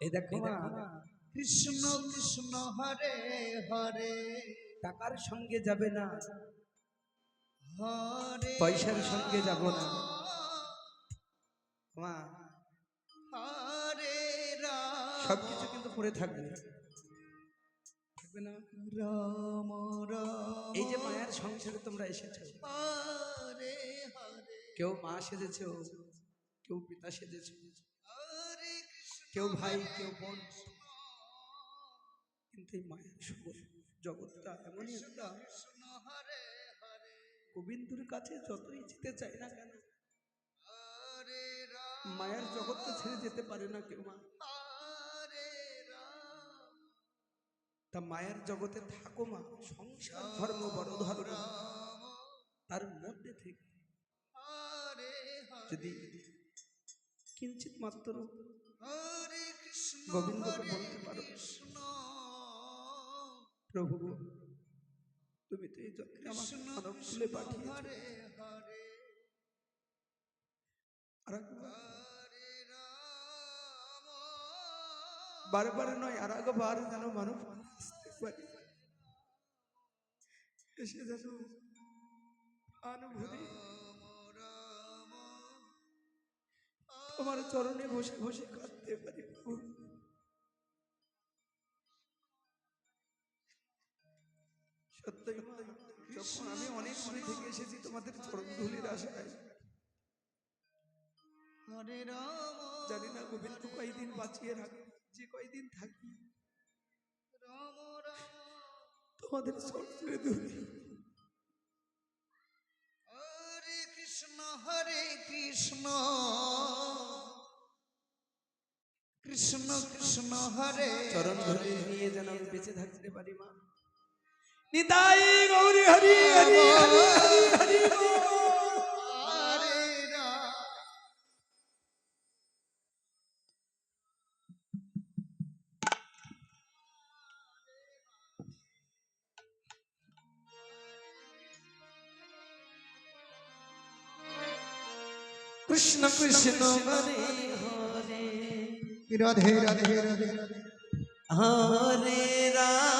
এই দেখো কৃষ্ণ কৃষ্ণ হরে হরে টাকার সঙ্গে যাবে না। পয়সার সঙ্গে যাব না। মা সবকিছু কিন্তু পড়ে থাকবে। থাকবে না? এই যে মায়ের সংসারে তোমরা এসেছ। কেউ মা সেজেছো কেউ পিতা সেজেছো। কেউ ভাই, কেউ বোন, কিন্তু এই মায়ের জগৎটা এমনই একটা। গোবিন্দুর কাছে যতই যেতে চায় না কেন, মায়ের জগৎটা ছেড়ে যেতে পারে না কেউ মা। তা মায়ের জগতে থাকো মা, সংসার, ধর্ম, বড় ধর্ম। তার মধ্যে থেকে যদি কিঞ্চিত মাত্র গোবিন্দকে বলতে পারো। প্রভু, তুমি তো এই রাম বারবার নয়, আর একবার যেন আসতে এসে যেন অনুভূতি তোমার চরণে বসে বসে কাঁদতে পারি। সত্যই মা, যখন আমি অনেক দূরে থেকে এসেছি তোমাদের চরণ ধুলির আশায় জানি না গোবিন্দ কয়দিন বাঁচিয়ে রাখবে যে কয়দিন থাকি তোমাদের চরণে ধুলি। হরে কৃষ্ণ হরে কৃষ্ণ। কৃষ্ণ কৃষ্ণ হরে চরণ ধরে নিয়ে যেন আমি বেঁচে থাকতে পারি মা। নিতাই গৌরী হরি হরি হরি হরি হরি কৃষ্ণ কৃষ্ণ হরে রাধে রাধে রাধে। হরে রাম।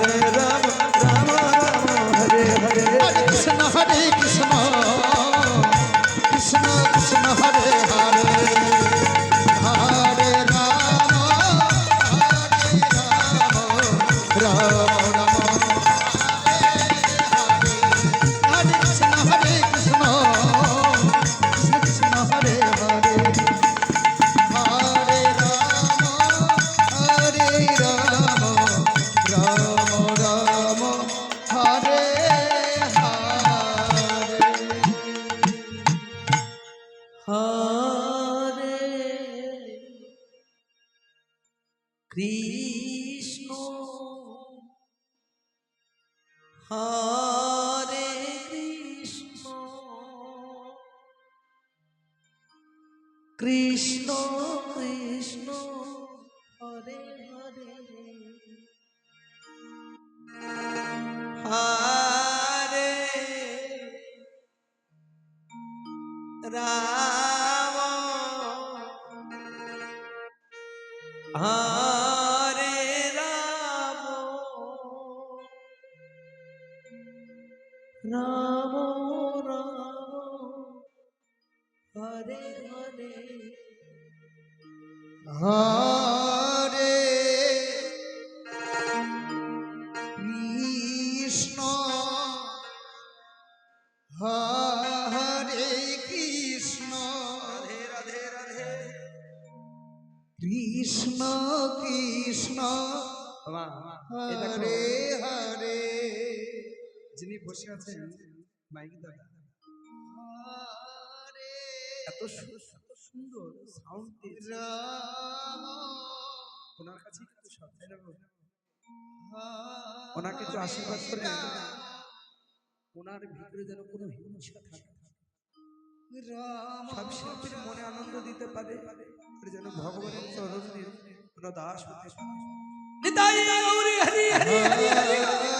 ભુલાવો હા হারে। যিনি বসে আছেন মাইক দাদা। এত সুন্দর সাউন্ড ওনার কাছে কিন্তু সব ওনাকে একটু আশীর্বাদ করে ওনার ভিতরে যেন কোনো হিংসা থাকে। সব শিল্পীর মনে আনন্দ দিতে পারে। যেন ভগবানের চরণের কোনো দাস হতে 厉害厉害厉害厉害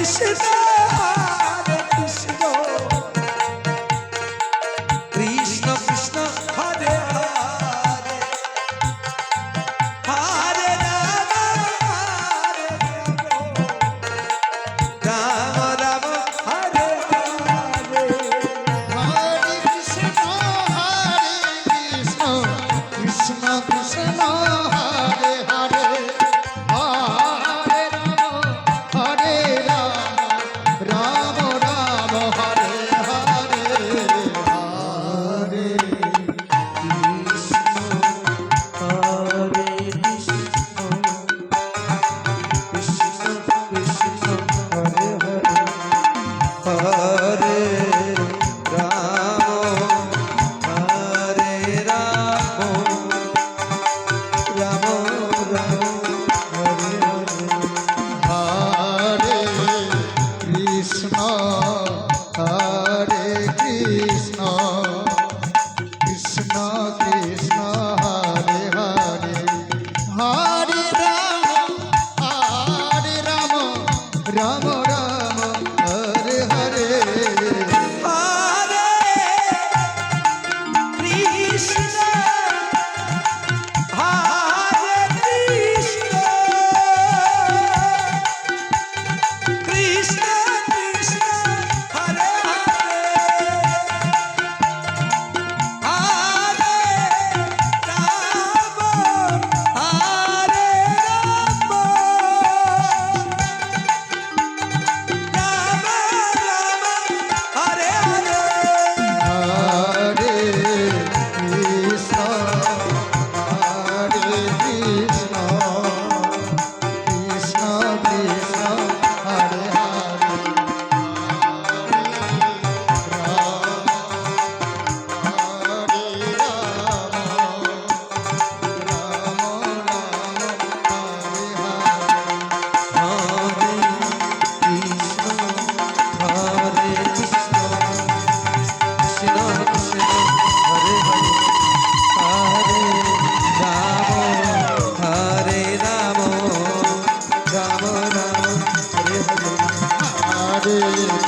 হরে কৃষ্ণ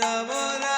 Namo Namo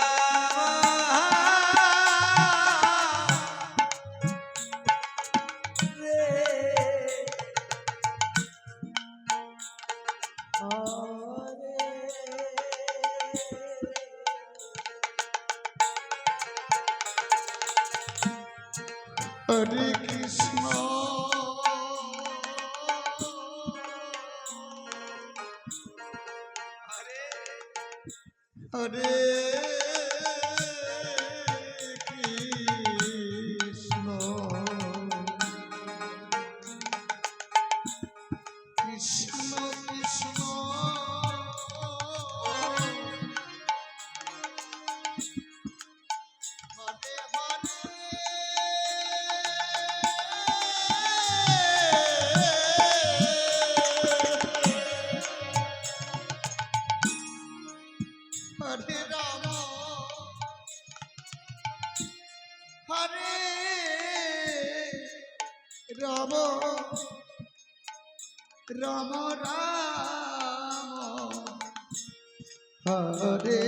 হরে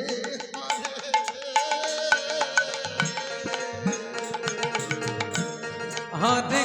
হরে